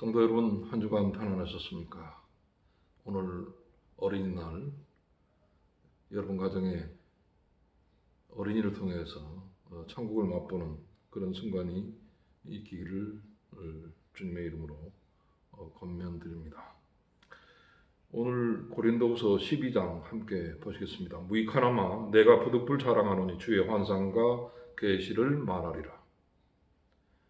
성도 여러분 한 주간 편안하셨습니까? 오늘 어린이날 여러분 가정에 어린이를 통해서 어, 천국을 맛보는 그런 순간이 있기를 어, 주님의 이름으로 어, 권면드립니다. 오늘 고린도후서 12장 함께 보시겠습니다. 무익하나마 내가 부득불 자랑하노니 주의 환상과 계시를 말하리라.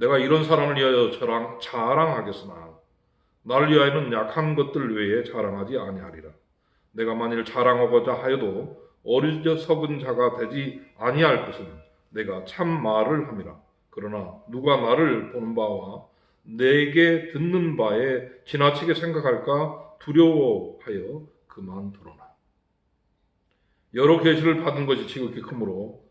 내가 이런 사람을 위하여 자랑, 자랑하겠으나 나를 위하여는 약한 것들 외에 자랑하지 아니하리라. 내가 만일 자랑하고자 하여도 어리석은 자가 되지 아니할 것은 내가 참 말을 함이라. 그러나 누가 나를 보는 바와 내게 듣는 바에 지나치게 생각할까 두려워하여 그만두로나. 여러 계시를 받은 것이 지극히 크므로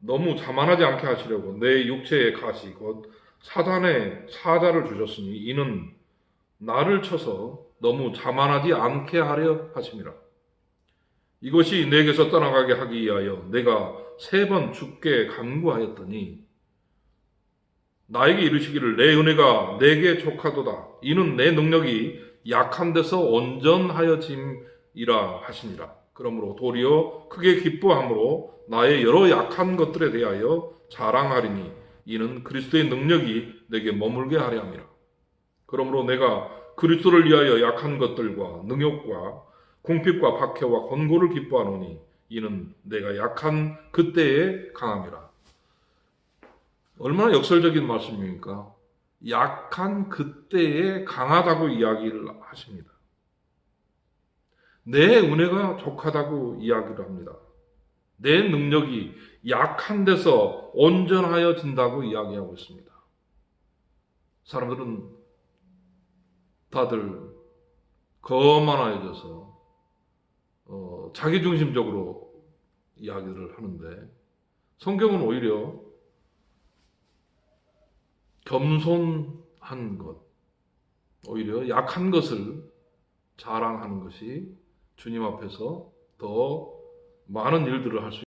너무 자만하지 않게 하시려고 내 육체의 가시 곧 사단의 사자를 주셨으니 이는 나를 쳐서 너무 자만하지 않게 하려 하심이라. 이것이 내게서 떠나가게 하기 위하여 내가 세 번 죽게 간구하였더니 나에게 이르시기를 내 은혜가 내게 족하도다. 이는 내 능력이 약한 데서 온전하여짐이라 하시니라. 그러므로 도리어 크게 기뻐함으로 나의 여러 약한 것들에 대하여 자랑하리니 이는 그리스도의 능력이 내게 머물게 하려 함이라. 그러므로 내가 그리스도를 위하여 약한 것들과 능욕과 궁핍과 박해와 권고를 기뻐하노니 이는 내가 약한 그때에 강함이라. 얼마나 역설적인 말씀입니까? 약한 그때에 강하다고 이야기를 하십니다. 내 은혜가 족하다고 이야기를 합니다. 내 능력이 약한 데서 온전하여진다고 이야기하고 있습니다. 사람들은 다들 거만해져서 어, 자기중심적으로 이야기를 하는데 성경은 오히려 겸손한 것, 오히려 약한 것을 자랑하는 것이 주님 앞에서 더 많은 일들을 할 수